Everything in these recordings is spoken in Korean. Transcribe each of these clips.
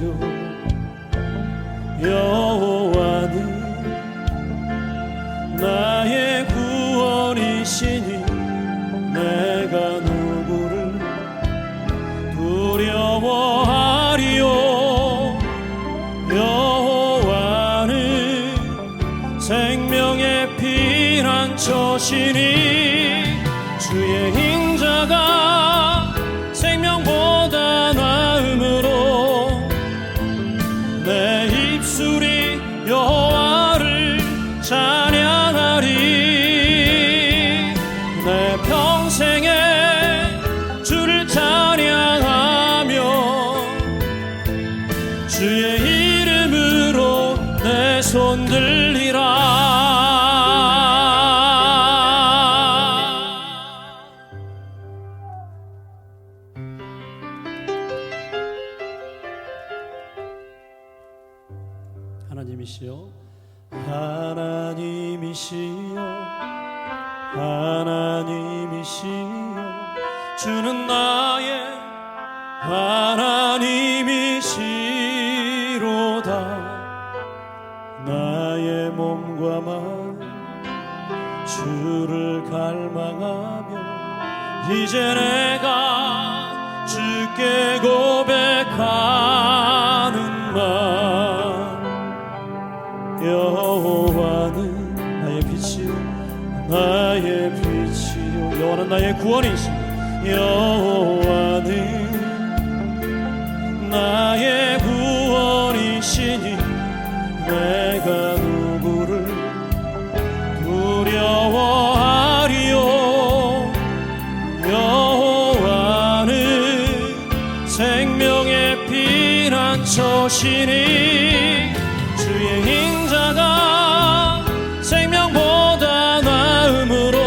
빛이요 여호와는 나의 구원이시니 내가 누구를 두려워하리요? 여호와는 생명의 피난처시니 주의 인자가 손 들리라. 하나님이시여 하나님이시여 하나님이시여 주는 나의 하나님 주를 갈망하며 이제 내가 주께 고백하는 말. 여호와는 나의 빛이요 나의 빛이요. 여호와는 나의 구원이시니 여호와는 나의 피난처시니 주의 인자가 생명보다 나음으로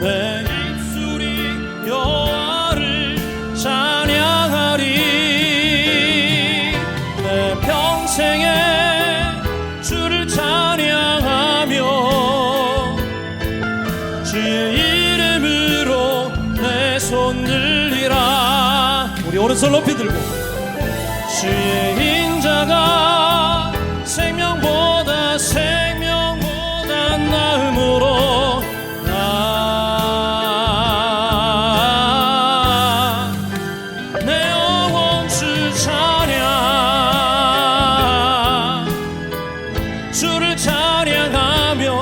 내 입술이 여호와를 찬양하리. 내 평생에 주를 찬양하며 주의 이름으로 내 손 들리라. 우리 오른손 높이 들고 주의 인자가 생명보다 생명보다 나음으로 나내 영혼 주 찬양. 주를 찬양하며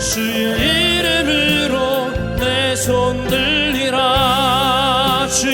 주의 이름으로 내 손 들리라. 주